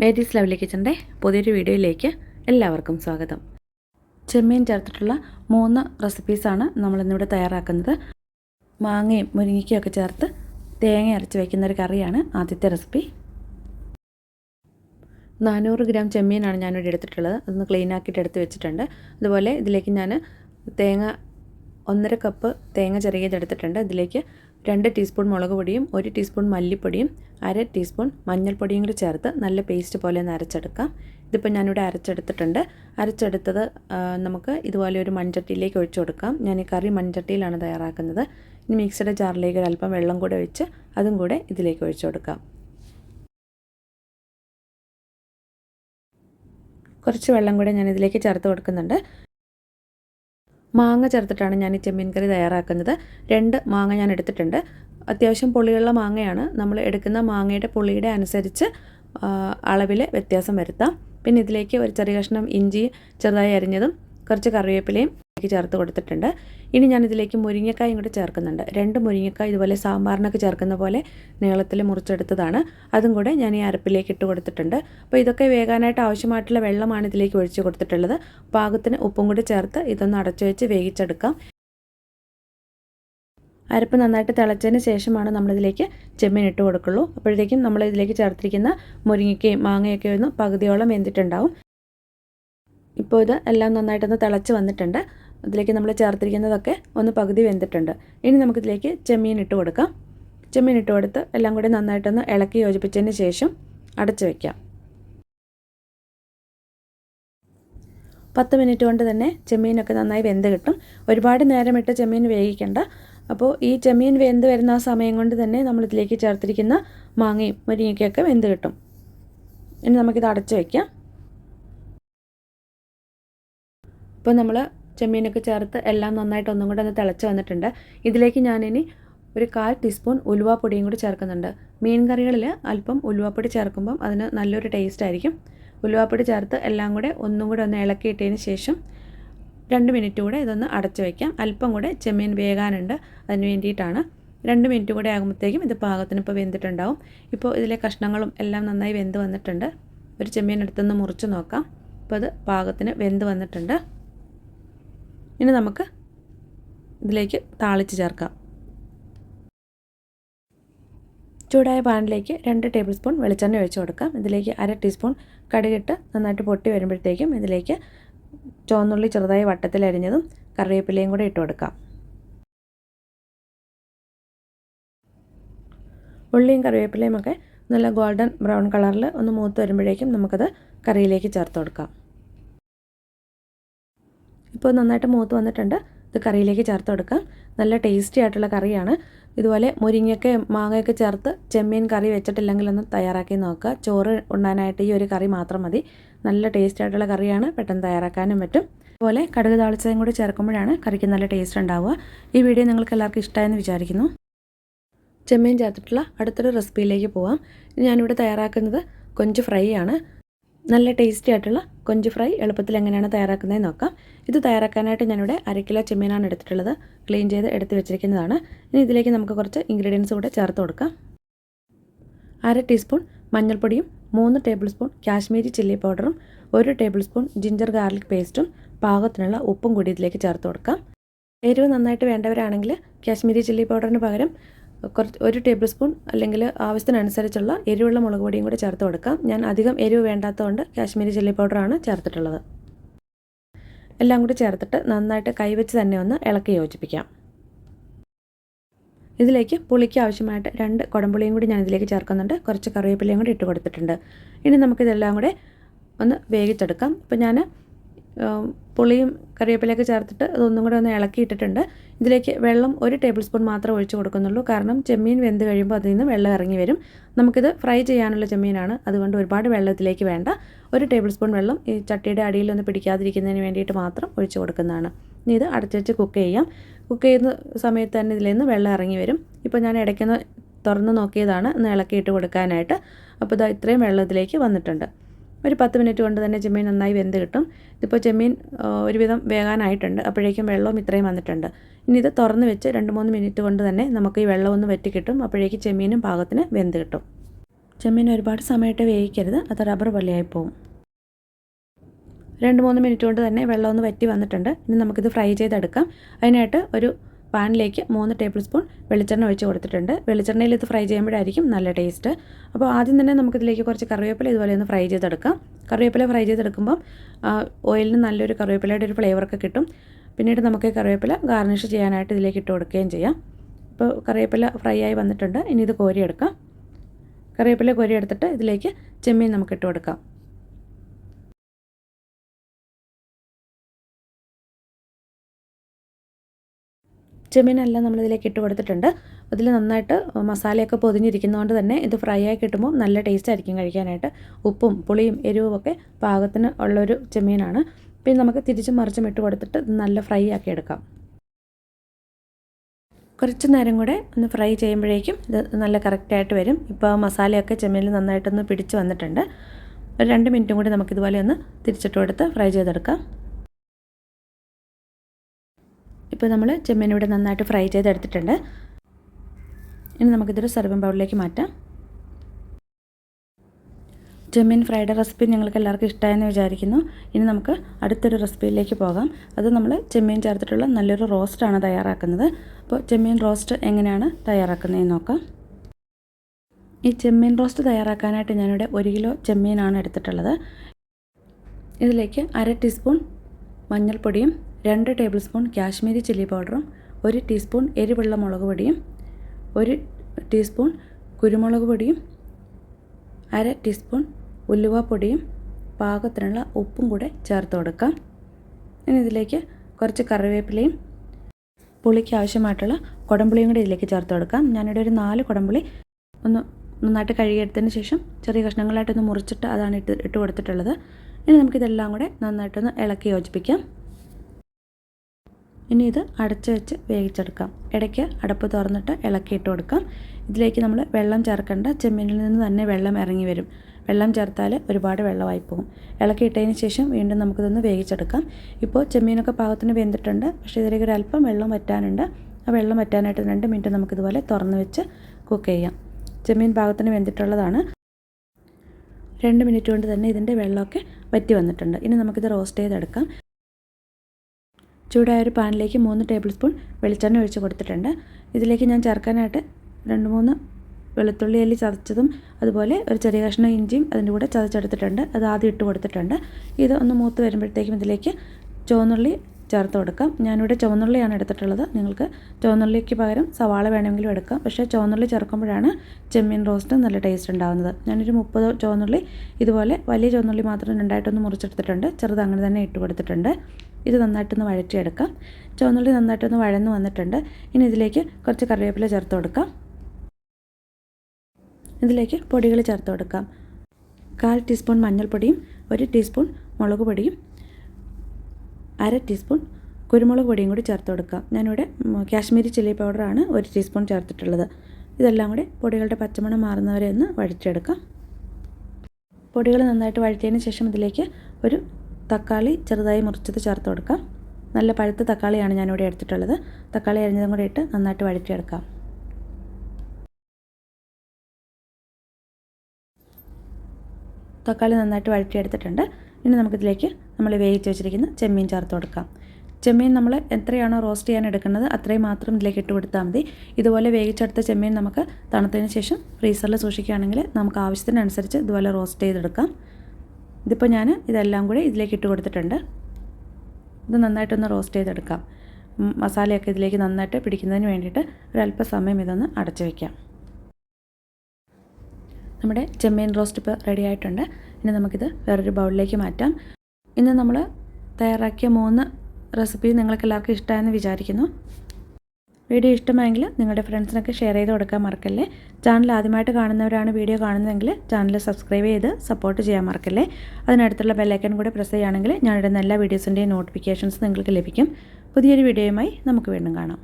Mary's lovely കിച്ചന്റെ പുതിയൊരു വീഡിയോയിലേക്ക് എല്ലാവർക്കും സ്വാഗതം. ചെമ്മീൻ ചേർത്തിട്ടുള്ള മൂന്ന് റെസിപ്പീസാണ് നമ്മളിന്നിവിടെ തയ്യാറാക്കുന്നത്. മാങ്ങയും മുരിങ്ങയ്ക്കും ഒക്കെ ചേർത്ത് തേങ്ങ അരച്ച് വയ്ക്കുന്ന ഒരു കറിയാണ് ആദ്യത്തെ റെസിപ്പി നാനൂറ് ഗ്രാം ചെമ്മീനാണ് ഞാനിവിടെ എടുത്തിട്ടുള്ളത്. അതൊന്ന് ക്ലീൻ ആക്കിയിട്ട് എടുത്ത് വെച്ചിട്ടുണ്ട്. അതുപോലെ ഇതിലേക്ക് ഞാൻ തേങ്ങ ഒന്നര കപ്പ് തേങ്ങ ചെറിയതെടുത്തിട്ടുണ്ട് ഇതിലേക്ക് രണ്ട് ടീസ്പൂൺ മുളക് പൊടിയും ഒരു ടീസ്പൂൺ മല്ലിപ്പൊടിയും അര ടീസ്പൂൺ മഞ്ഞൾപ്പൊടിയും കൂടി ചേർത്ത് നല്ല പേസ്റ്റ് പോലെ ഒന്ന് അരച്ചെടുക്കാം. ഇതിപ്പോൾ ഞാനിവിടെ അരച്ചെടുത്തിട്ടുണ്ട്. അരച്ചെടുത്തത് നമുക്ക് ഇതുപോലെ ഒരു മൺചട്ടിയിലേക്ക് ഒഴിച്ചു കൊടുക്കാം. ഞാൻ ഈ കറി മൺചട്ടിയിലാണ് തയ്യാറാക്കുന്നത്. ഇനി മിക്സിയുടെ ജാറിലേക്ക് ഒരു അല്പം വെള്ളം കൂടെ ഒഴിച്ച് അതും കൂടെ ഇതിലേക്ക് ഒഴിച്ചു കൊടുക്കാം. കുറച്ച് വെള്ളം കൂടെ ഞാൻ ഇതിലേക്ക് ചേർത്ത് കൊടുക്കുന്നുണ്ട്. മാങ്ങ ചേർത്തിട്ടാണ് ഞാൻ ഈ ചെമ്മീൻ കറി തയ്യാറാക്കുന്നത്. രണ്ട് മാങ്ങ ഞാൻ എടുത്തിട്ടുണ്ട്. അത്യാവശ്യം പുളിയുള്ള മാങ്ങയാണ്. നമ്മൾ എടുക്കുന്ന മാങ്ങയുടെ പുളിയുടെ അനുസരിച്ച് അളവിൽ വ്യത്യാസം വരുത്താം. പിന്നെ ഇതിലേക്ക് ഒരു ചെറിയ കഷ്ണം ഇഞ്ചി ചെറുതായി അരിഞ്ഞതും കുറച്ച് കറിവേപ്പിലയും ഇതിലേക്ക് ചേർത്ത് കൊടുത്തിട്ടുണ്ട്. ഇനി ഞാൻ ഇതിലേക്ക് മുരിങ്ങക്കായും കൂടെ ചേർക്കുന്നുണ്ട്. രണ്ട് മുരിങ്ങക്കായ ഇതുപോലെ സാമ്പാറിനൊക്കെ ചേർക്കുന്ന പോലെ നീളത്തിൽ മുറിച്ചെടുത്തതാണ്. അതും കൂടെ ഞാൻ ഈ അരപ്പിലേക്ക് ഇട്ട് കൊടുത്തിട്ടുണ്ട്. അപ്പോൾ ഇതൊക്കെ വേകാനായിട്ട് ആവശ്യമായിട്ടുള്ള വെള്ളമാണ് ഇതിലേക്ക് ഒഴിച്ച് കൊടുത്തിട്ടുള്ളത്. പാകത്തിന് ഉപ്പും കൂടി ചേർത്ത് ഇതൊന്ന് അടച്ചു വെച്ച് വേവിച്ചെടുക്കാം. അരപ്പ് നന്നായിട്ട് തിളച്ചതിന് ശേഷമാണ് നമ്മളിതിലേക്ക് ചെമ്മീൻ ഇട്ട് കൊടുക്കുള്ളൂ. അപ്പോഴത്തേക്കും നമ്മൾ ഇതിലേക്ക് ചേർത്തിരിക്കുന്ന മുരിങ്ങയ്ക്കയും മാങ്ങയൊക്കെ ഒന്ന് പകുതിയോളം വെന്തിട്ടുണ്ടാവും. ഇപ്പോൾ ഇത് എല്ലാം നന്നായിട്ടൊന്ന് തിളച്ച് വന്നിട്ടുണ്ട്. അതിലേക്ക് നമ്മൾ ചേർത്തിരിക്കുന്നതൊക്കെ ഒന്ന് പകുതി വെന്തിട്ടുണ്ട്. ഇനി നമുക്കിതിലേക്ക് ചെമ്മീൻ ഇട്ട് കൊടുക്കാം. ചെമ്മീൻ ഇട്ട് കൊടുത്ത് എല്ലാം കൂടി നന്നായിട്ടൊന്ന് ഇളക്കി യോജിപ്പിച്ചതിന് ശേഷം അടച്ചു വയ്ക്കാം പത്ത് മിനിറ്റ് കൊണ്ട് തന്നെ ചെമ്മീനൊക്കെ നന്നായി വെന്ത് കിട്ടും. ഒരുപാട് നേരം ഇട്ട് ചെമ്മീൻ വേവിക്കേണ്ട. അപ്പോൾ ഈ ചെമ്മീൻ വെന്ത് വരുന്ന ആ സമയം കൊണ്ട് തന്നെ നമ്മളിതിലേക്ക് ചേർത്തിരിക്കുന്ന മാങ്ങയും മുരിങ്ങയ്ക്കൊക്കെ വെന്ത് കിട്ടും. ഇനി നമുക്കിത് അടച്ചു വയ്ക്കാം ഇപ്പോൾ നമ്മൾ ചെമ്മീനൊക്കെ ചേർത്ത് എല്ലാം നന്നായിട്ട് ഒന്നും കൂടെ ഒന്ന് തിളച്ച് വന്നിട്ടുണ്ട്. ഇതിലേക്ക് ഞാനിനി ഒരു കാൽ ടീസ്പൂൺ ഉലുവാപ്പൊടിയും കൂടി ചേർക്കുന്നുണ്ട്. മീൻ കറികളിൽ അല്പം ഉലുവാപ്പൊടി ചേർക്കുമ്പം അതിന് നല്ലൊരു ടേസ്റ്റ് ആയിരിക്കും. ഉലുവാപ്പൊടി ചേർത്ത് എല്ലാം കൂടെ ഒന്നും കൂടെ ഒന്ന് ഇളക്കിയിട്ടതിന് ശേഷം രണ്ട് മിനിറ്റ് കൂടെ ഇതൊന്ന് അടച്ച് വയ്ക്കാം അല്പം കൂടെ ചെമ്മീൻ വേകാനുണ്ട് അതിന് വേണ്ടിയിട്ടാണ്. രണ്ട് മിനിറ്റ് കൂടെ ആകുമ്പോഴത്തേക്കും ഇത് പാകത്തിന് ഇപ്പോൾ വെന്തിട്ടുണ്ടാവും. ഇപ്പോൾ ഇതിലെ കഷ്ണങ്ങളും എല്ലാം നന്നായി വെന്ത് വന്നിട്ടുണ്ട്. ഒരു ചെമ്മീൻ എടുത്തൊന്ന് മുറിച്ച് നോക്കാം. ഇപ്പോൾ അത് പാകത്തിന് വെന്ത് വന്നിട്ടുണ്ട്. ഇനി നമുക്ക് ഇതിലേക്ക് താളിച്ച് ചേർക്കാം. ചൂടായ പാനിലേക്ക് രണ്ട് ടേബിൾ സ്പൂൺ വെളിച്ചെണ്ണ ഒഴിച്ച് കൊടുക്കാം. ഇതിലേക്ക് അര ടീസ്പൂൺ കടുകിട്ട് നന്നായിട്ട് പൊട്ടി വരുമ്പോഴത്തേക്കും ഇതിലേക്ക് ചുവന്നുള്ളി ചെറുതായി വട്ടത്തിൽ അരിഞ്ഞതും കറിവേപ്പിലയും കൂടെ ഇട്ട് കൊടുക്കാം. ഉള്ളിയും കറിവേപ്പിലയും ഒക്കെ നല്ല ഗോൾഡൻ ബ്രൗൺ കളറിൽ ഒന്ന് മൂത്ത് വരുമ്പോഴേക്കും നമുക്കത് കറിയിലേക്ക് ചേർത്ത് കൊടുക്കാം. ഇപ്പോൾ നന്നായിട്ട് മൂത്ത് വന്നിട്ടുണ്ട്. ഇത് കറിയിലേക്ക് ചേർത്ത് കൊടുക്കാം. നല്ല ടേസ്റ്റി ആയിട്ടുള്ള കറിയാണ്. ഇതുപോലെ മുരിങ്ങയൊക്കെ മാങ്ങയൊക്കെ ചേർത്ത് ചെമ്മീൻ കറി വെച്ചിട്ടില്ലെങ്കിൽ ഒന്ന് തയ്യാറാക്കി നോക്കുക. ചോറ് ഉണ്ണാനായിട്ട് ഈ ഒരു കറി മാത്രം മതി. നല്ല ടേസ്റ്റ് ആയിട്ടുള്ള കറിയാണ്. പെട്ടെന്ന് തയ്യാറാക്കാനും പറ്റും. അതുപോലെ കടുക് താളിച്ചതും കൂടി ചേർക്കുമ്പോഴാണ് കറിക്ക് നല്ല ടേസ്റ്റ് ഉണ്ടാവുക. ഈ വീഡിയോ നിങ്ങൾക്ക് എല്ലാവർക്കും ഇഷ്ടമായെന്ന് വിചാരിക്കുന്നു. ചെമ്മീൻ ചേർത്തിട്ടുള്ള അടുത്തൊരു റെസിപ്പിയിലേക്ക് പോവാം. ഞാനിവിടെ തയ്യാറാക്കുന്നത് കൊഞ്ച് ഫ്രൈ ആണ് നല്ല ടേസ്റ്റി ആയിട്ടുള്ള കൊഞ്ച് ഫ്രൈ എളുപ്പത്തിൽ എങ്ങനെയാണ് തയ്യാറാക്കുന്നതെന്ന് നോക്കാം. ഇത് തയ്യാറാക്കാനായിട്ട് ഞാനിവിടെ അര കിലോ ചെമ്മീനാണ് എടുത്തിട്ടുള്ളത്. ക്ലീൻ ചെയ്ത് എടുത്ത് വെച്ചിരിക്കുന്നതാണ്. ഇനി ഇതിലേക്ക് നമുക്ക് കുറച്ച് ഇൻഗ്രീഡിയൻസ് കൂടെ ചേർത്ത് കൊടുക്കാം. അര ടീസ്പൂൺ മഞ്ഞൾപ്പൊടിയും മൂന്ന് ടേബിൾ സ്പൂൺ കാശ്മീരി ചില്ലി പൗഡറും ഒരു ടേബിൾ സ്പൂൺ ജിഞ്ചർ ഗാർലിക് പേസ്റ്റും പാകത്തിനുള്ള ഉപ്പും കൂടി ഇതിലേക്ക് ചേർത്ത് കൊടുക്കാം. എരിവ് നന്നായിട്ട് വേണ്ടവരാണെങ്കിൽ കാശ്മീരി ചില്ലി പൗഡറിന് പകരം കുറച്ച് ഒരു ടേബിൾ സ്പൂൺ അല്ലെങ്കിൽ ആവശ്യത്തിനനുസരിച്ചുള്ള എരിവുള്ള മുളക് പൊടിയും കൂടി ചേർത്ത് കൊടുക്കാം. ഞാൻ അധികം എരിവ് വേണ്ടാത്തതുകൊണ്ട് കാശ്മീരി ചില്ലി പൗഡറാണ് ചേർത്തിട്ടുള്ളത്. എല്ലാം കൂടി ചേർത്തിട്ട് നന്നായിട്ട് കൈവച്ച് തന്നെ ഒന്ന് ഇളക്കി യോജിപ്പിക്കാം. ഇതിലേക്ക് പുളിക്ക് ആവശ്യമായിട്ട് രണ്ട് കുടംപുളിയും കൂടി ഞാൻ ഇതിലേക്ക് ചേർക്കുന്നുണ്ട്. കുറച്ച് കറിവേപ്പിലയും കൂടി ഇട്ട് കൊടുത്തിട്ടുണ്ട്. ഇനി നമുക്കിതെല്ലാം കൂടെ ഒന്ന് വേവിച്ചെടുക്കാം. ഇപ്പം ഞാൻ പുളിയും കറിവേപ്പിലയൊക്കെ ചേർത്തിട്ട് അതൊന്നും കൂടെ ഒന്ന് ഇളക്കിയിട്ടിട്ടുണ്ട്. ഇതിലേക്ക് വെള്ളം ഒരു ടേബിൾ സ്പൂൺ മാത്രമേ ഒഴിച്ച് കൊടുക്കുന്നുള്ളൂ. കാരണം ചെമ്മീൻ വെന്ത് കഴിയുമ്പോൾ അതിൽ നിന്ന് വെള്ളം ഇറങ്ങി വരും. നമുക്കിത് ഫ്രൈ ചെയ്യാനുള്ള ചെമ്മീനാണ്. അതുകൊണ്ട് ഒരുപാട് വെള്ളത്തിലേക്ക് വേണ്ട. ഒരു ടേബിൾ സ്പൂൺ വെള്ളം ഈ ചട്ടിയുടെ അടിയിലൊന്ന് പിടിക്കാതിരിക്കുന്നതിന് വേണ്ടിയിട്ട് മാത്രം ഒഴിച്ച് കൊടുക്കുന്നതാണ്. ഇനി ഇത് അടച്ചു കുക്ക് ചെയ്യാം. കുക്ക് ചെയ്യുന്ന സമയത്ത് തന്നെ ഇതിൽ നിന്ന് വെള്ളം ഇറങ്ങി വരും. ഇപ്പോൾ ഞാൻ ഇടയ്ക്കൊന്ന് തുറന്ന് നോക്കിയതാണ്. ഒന്ന് ഇളക്കിയിട്ട് കൊടുക്കാനായിട്ട്. അപ്പോൾ ഇതാ ഇത്രയും വെള്ളത്തിലേക്ക് വന്നിട്ടുണ്ട്. ഒരു പത്ത് മിനിറ്റ് കൊണ്ട് തന്നെ ചെമ്മീൻ നന്നായി വെന്ത് കിട്ടും. ഇതിപ്പോൾ ചെമ്മീൻ ഒരുവിധം വേകാനായിട്ടുണ്ട്. അപ്പോഴേക്കും വെള്ളവും ഇത്രയും വന്നിട്ടുണ്ട്. ഇനി ഇത് തുറന്ന് വെച്ച് രണ്ട് മൂന്ന് മിനിറ്റ് കൊണ്ട് തന്നെ നമുക്ക് ഈ വെള്ളം ഒന്ന് വെറ്റി കിട്ടും. അപ്പോഴേക്കും ചെമ്മീനും പാകത്തിന് വെന്ത് കിട്ടും. ചെമ്മീൻ ഒരുപാട് സമയമായിട്ട് വേവിക്കരുത്. അത് റബ്ബർ പോലെയായി പോകും രണ്ട് മൂന്ന് മിനിറ്റ് കൊണ്ട് തന്നെ വെള്ളം ഒന്ന് വറ്റി വന്നിട്ടുണ്ട്. ഇനി നമുക്കിത് ഫ്രൈ ചെയ്തെടുക്കാം. അതിനായിട്ട് ഒരു പാനിലേക്ക് മൂന്ന് ടേബിൾ സ്പൂൺ വെളിച്ചെണ്ണ ഒഴിച്ച് കൊടുത്തിട്ടുണ്ട്. വെളിച്ചെണ്ണയിൽ ഇത് ഫ്രൈ ചെയ്യുമ്പോഴായിരിക്കും നല്ല ടേസ്റ്റ്. അപ്പോൾ ആദ്യം തന്നെ നമുക്കിതിലേക്ക് കുറച്ച് കറിവേപ്പില ഇതുപോലെ ഒന്ന് ഫ്രൈ ചെയ്തെടുക്കാം. കറിവേപ്പില ഫ്രൈ ചെയ്തെടുക്കുമ്പം ഓയിലിന് നല്ലൊരു കറിവേപ്പിലയുടെ ഒരു ഫ്ലേവറൊക്കെ കിട്ടും. പിന്നീട് നമുക്ക് കറിവേപ്പില ഗാർണിഷ് ചെയ്യാനായിട്ട് ഇതിലേക്ക് ഇട്ട് കൊടുക്കുകയും ചെയ്യാം. ഇപ്പോൾ കറിവേപ്പില ഫ്രൈ ആയി വന്നിട്ടുണ്ട്. ഇനി ഇത് കോരിയെടുക്കാം. കറിവേപ്പില കോരിയെടുത്തിട്ട് ഇതിലേക്ക് ചെമ്മീൻ നമുക്ക് ഇട്ട് കൊടുക്കാം. ചെമ്മീനെല്ലാം നമ്മളിതിലേക്ക് ഇട്ട് കൊടുത്തിട്ടുണ്ട്. അതിൽ നന്നായിട്ട് മസാലയൊക്കെ പൊതിഞ്ഞിരിക്കുന്നതുകൊണ്ട് തന്നെ ഇത് ഫ്രൈ ആയി കിട്ടുമ്പോൾ നല്ല ടേസ്റ്റ് ആയിരിക്കും കഴിക്കാനായിട്ട്. ഉപ്പും പുളിയും എരിവും ഒക്കെ പാകത്തിന് ഉള്ളൊരു ചെമ്മീനാണ് പിന്നെ നമുക്ക് തിരിച്ചും മറിച്ചും ഇട്ട് കൊടുത്തിട്ട് നല്ല ഫ്രൈ ആക്കി എടുക്കാം. കുറച്ച് നേരം കൂടെ ഒന്ന് ഫ്രൈ ചെയ്യുമ്പോഴേക്കും ഇത് നല്ല കറക്റ്റായിട്ട് വരും. ഇപ്പോൾ മസാലയൊക്കെ ചെമ്മീനിൽ നന്നായിട്ടൊന്ന് പിടിച്ച് വന്നിട്ടുണ്ട്. ഒരു രണ്ട് മിനിറ്റും കൂടി നമുക്കിതുപോലെ ഒന്ന് തിരിച്ചിട്ട് കൊടുത്ത് ഫ്രൈ ചെയ്തെടുക്കാം. ഇപ്പോൾ നമ്മൾ ചെമ്മീൻ ഇവിടെ നന്നായിട്ട് ഫ്രൈ ചെയ്തെടുത്തിട്ടുണ്ട്. ഇനി നമുക്കിതൊരു സെർവിംഗ് ബൗളിലേക്ക് മാറ്റാം. ചെമ്മീൻ ഫ്രൈഡ് റെസിപ്പി നിങ്ങൾക്ക് എല്ലാവർക്കും ഇഷ്ടമായെന്ന് വിചാരിക്കുന്നു. ഇനി നമുക്ക് അടുത്തൊരു റെസിപ്പിയിലേക്ക് പോകാം. അത് നമ്മൾ ചെമ്മീൻ ചേർത്തിട്ടുള്ള നല്ലൊരു റോസ്റ്റാണ് തയ്യാറാക്കുന്നത്. അപ്പോൾ ചെമ്മീൻ റോസ്റ്റ് എങ്ങനെയാണ് തയ്യാറാക്കുന്നതെന്ന് നോക്കാം. ഈ ചെമ്മീൻ റോസ്റ്റ് തയ്യാറാക്കാനായിട്ട് ഞാനിവിടെ ഒരു കിലോ ചെമ്മീനാണ് എടുത്തിട്ടുള്ളത്. ഇതിലേക്ക് അര ടീസ്പൂൺ മഞ്ഞൾപ്പൊടിയും രണ്ട് ടേബിൾ സ്പൂൺ കാശ്മീരി ചില്ലി പൗഡറും ഒരു ടീസ്പൂൺ എരിവുള്ള മുളക് പൊടിയും ഒരു ടീസ്പൂൺ കുരുമുളക് പൊടിയും അര ടീസ്പൂൺ ഉലുവപ്പൊടിയും പാകത്തിനുള്ള ഉപ്പും കൂടെ ചേർത്ത് കൊടുക്കാം. ഇനി ഇതിലേക്ക് കുറച്ച് കറിവേപ്പിലയും പുളിക്ക് ആവശ്യമായിട്ടുള്ള കുടംപുളിയും കൂടി ഇതിലേക്ക് ചേർത്ത് കൊടുക്കാം. ഞാനിവിടെ ഒരു നാല് കുടംപുളി ഒന്ന് നന്നായിട്ട് കഴുകിയെടുത്തതിന് ശേഷം ചെറിയ കഷ്ണങ്ങളായിട്ടൊന്ന് മുറിച്ചിട്ട് അതാണ് ഇട്ട് ഇട്ട് കൊടുത്തിട്ടുള്ളത്. ഇനി നമുക്കിതെല്ലാം കൂടെ നന്നായിട്ടൊന്ന് ഇളക്കി യോജിപ്പിക്കാം. ഇനി ഇത് അടച്ച് വെച്ച് വേവിച്ചെടുക്കാം. ഇടയ്ക്ക് അടപ്പ് തുറന്നിട്ട് ഇളക്കിയിട്ട് കൊടുക്കാം. ഇതിലേക്ക് നമ്മൾ വെള്ളം ചേർക്കേണ്ട ചെമ്മീനിൽ നിന്ന് തന്നെ വെള്ളം ഇറങ്ങി വരും. വെള്ളം ചേർത്താൽ ഒരുപാട് വെള്ളമായി പോകും. ഇളക്കിയിട്ടതിന് ശേഷം വീണ്ടും നമുക്കിതൊന്ന് വേവിച്ചെടുക്കാം. ഇപ്പോൾ ചെമ്മീനൊക്കെ പാകത്തിന് വെന്തിട്ടുണ്ട്. പക്ഷേ ഇതിലേക്ക് ഒരു അല്പം വെള്ളം വറ്റാനുണ്ട്. ആ വെള്ളം വറ്റാനായിട്ട് രണ്ട് മിനിറ്റ് നമുക്കിതുപോലെ തുറന്ന് വെച്ച് കുക്ക് ചെയ്യാം. ചെമ്മീൻ പാകത്തിന് വെന്തിട്ടുള്ളതാണ്. രണ്ട് മിനിറ്റ് കൊണ്ട് തന്നെ ഇതിന്റെ വെള്ളമൊക്കെ വറ്റി വന്നിട്ടുണ്ട്. ഇനി നമുക്കിത് റോസ്റ്റ് ചെയ്തെടുക്കാം. ചൂടായ ഒരു പാനിലേക്ക് മൂന്ന് ടേബിൾ സ്പൂൺ വെളിച്ചെണ്ണ ഒഴിച്ച് കൊടുത്തിട്ടുണ്ട്. ഇതിലേക്ക് ഞാൻ ചേർക്കാനായിട്ട് രണ്ട് മൂന്ന് വെളുത്തുള്ളി അല്ലി ചതച്ചതും അതുപോലെ ഒരു ചെറിയ കഷ്ണം ഇഞ്ചിയും അതിന്റെ കൂടെ ചതച്ചെടുത്തിട്ടുണ്ട്. അത് ആദ്യം ഇട്ട് കൊടുത്തിട്ടുണ്ട്. ഇത് ഒന്ന് മൂത്ത് വരുമ്പോഴത്തേക്കും ഇതിലേക്ക് ചുവന്നുള്ളി ചേർത്ത് കൊടുക്കാം. ഞാനിവിടെ ചുവന്നുള്ളിയാണ് എടുത്തിട്ടുള്ളത്. നിങ്ങൾക്ക് ചുവന്നുള്ളിക്ക് പകരം സവാള വേണമെങ്കിലും എടുക്കാം. പക്ഷേ ചുവന്നുള്ളി ചേർക്കുമ്പോഴാണ് ചെമ്മീൻ റോസ്റ്റ് നല്ല ടേസ്റ്റ് ഉണ്ടാകുന്നത് ഞാനൊരു മുപ്പത് ചുവന്നുള്ളി ഇതുപോലെ വലിയ ചുവന്നുള്ളി മാത്രം രണ്ടായിട്ടൊന്ന് മുറിച്ചെടുത്തിട്ടുണ്ട്. ചെറുത് അങ്ങനെ തന്നെ ഇട്ട് കൊടുത്തിട്ടുണ്ട്. ഇത് നന്നായിട്ടൊന്ന് വഴറ്റിയെടുക്കാം. ചുവന്നുള്ളി നന്നായിട്ടൊന്ന് വഴന്ന് വന്നിട്ടുണ്ട്. ഇനി ഇതിലേക്ക് കുറച്ച് കറിവേപ്പില ചേർത്ത് കൊടുക്കാം. ഇതിലേക്ക് പൊടികൾ ചേർത്ത് കൊടുക്കാം. കാൽ ടീസ്പൂൺ മഞ്ഞൾപ്പൊടിയും ഒരു ടീസ്പൂൺ മുളക് പൊടിയും അര ടീസ്പൂൺ കുരുമുളക് പൊടിയും കൂടി ചേർത്ത് കൊടുക്കാം. ഞാനിവിടെ കാശ്മീരി ചില്ലി പൗഡറാണ് ഒരു ടീസ്പൂൺ ചേർത്തിട്ടുള്ളത്. ഇതെല്ലാം കൂടി പൊടികളുടെ പച്ചമണം മാറുന്നവരെ ഒന്ന് വഴറ്റിയെടുക്കാം. പൊടികൾ നന്നായിട്ട് വഴറ്റിയതിന് ശേഷം ഇതിലേക്ക് ഒരു തക്കാളി ചെറുതായി മുറിച്ചത് ചേർത്ത് കൊടുക്കാം. നല്ല പഴുത്ത തക്കാളിയാണ് ഞാനിവിടെ എടുത്തിട്ടുള്ളത്. തക്കാളി അരിഞ്ഞതും കൂടി ഇട്ട് നന്നായിട്ട് വഴറ്റിയെടുക്കാം. തക്കാളി നന്നായിട്ട് വഴറ്റിയെടുത്തിട്ടുണ്ട്. ഇനി നമുക്കിതിലേക്ക് നമ്മൾ വേവിച്ച് വെച്ചിരിക്കുന്ന ചെമ്മീൻ ചേർത്ത് കൊടുക്കാം. ചെമ്മീൻ നമ്മൾ എത്രയാണോ റോസ്റ്റ് ചെയ്യാൻ എടുക്കുന്നത് അത്രയും മാത്രം ഇതിലേക്ക് ഇട്ട് കൊടുത്താൽ മതി. ഇതുപോലെ വേവിച്ചെടുത്ത ചെമ്മീൻ നമുക്ക് തണുത്തതിന് ശേഷം ഫ്രീസറിൽ സൂക്ഷിക്കുകയാണെങ്കിൽ നമുക്ക് ആവശ്യത്തിനനുസരിച്ച് ഇതുപോലെ റോസ്റ്റ് ചെയ്തെടുക്കാം. ഇതിപ്പോൾ ഞാൻ ഇതെല്ലാം കൂടി ഇതിലേക്ക് ഇട്ട് കൊടുത്തിട്ടുണ്ട്. ഇത് നന്നായിട്ടൊന്ന് റോസ്റ്റ് ചെയ്തെടുക്കാം. മസാലയൊക്കെ ഇതിലേക്ക് നന്നായിട്ട് പിടിക്കുന്നതിന് വേണ്ടിയിട്ട് ഒരല്പസമയം ഇതൊന്ന് അടച്ചു വയ്ക്കാം നമ്മുടെ ചെമ്മീൻ റോസ്റ്റ് ഇപ്പോൾ റെഡി ആയിട്ടുണ്ട്. ഇനി നമുക്കിത് വേറൊരു ബൗളിലേക്ക് മാറ്റാം. ഇന്ന് നമ്മൾ തയ്യാറാക്കിയ മൂന്ന് റെസിപ്പി നിങ്ങൾക്ക് എല്ലാവർക്കും ഇഷ്ടമായെന്ന് വിചാരിക്കുന്നു. വീഡിയോ ഇഷ്ടമായെങ്കിൽ നിങ്ങളുടെ ഫ്രണ്ട്സിനൊക്കെ ഷെയർ ചെയ്ത് കൊടുക്കാൻ മറക്കല്ലേ? ചാനൽ ആദ്യമായിട്ട് കാണുന്നവരാണ് വീഡിയോ കാണുന്നതെങ്കിൽ ചാനൽ സബ്സ്ക്രൈബ് ചെയ്ത് സപ്പോർട്ട് ചെയ്യാൻ മറക്കല്ലേ? അതിനടുത്തുള്ള ബെല്ലൈക്കൺ കൂടെ പ്രസ് ചെയ്യുകയാണെങ്കിൽ ഞാനിടുന്ന എല്ലാ വീഡിയോസിന്റെയും നോട്ടിഫിക്കേഷൻസ് നിങ്ങൾക്ക് ലഭിക്കും. പുതിയൊരു വീഡിയോയുമായി നമുക്ക് വീണ്ടും കാണാം.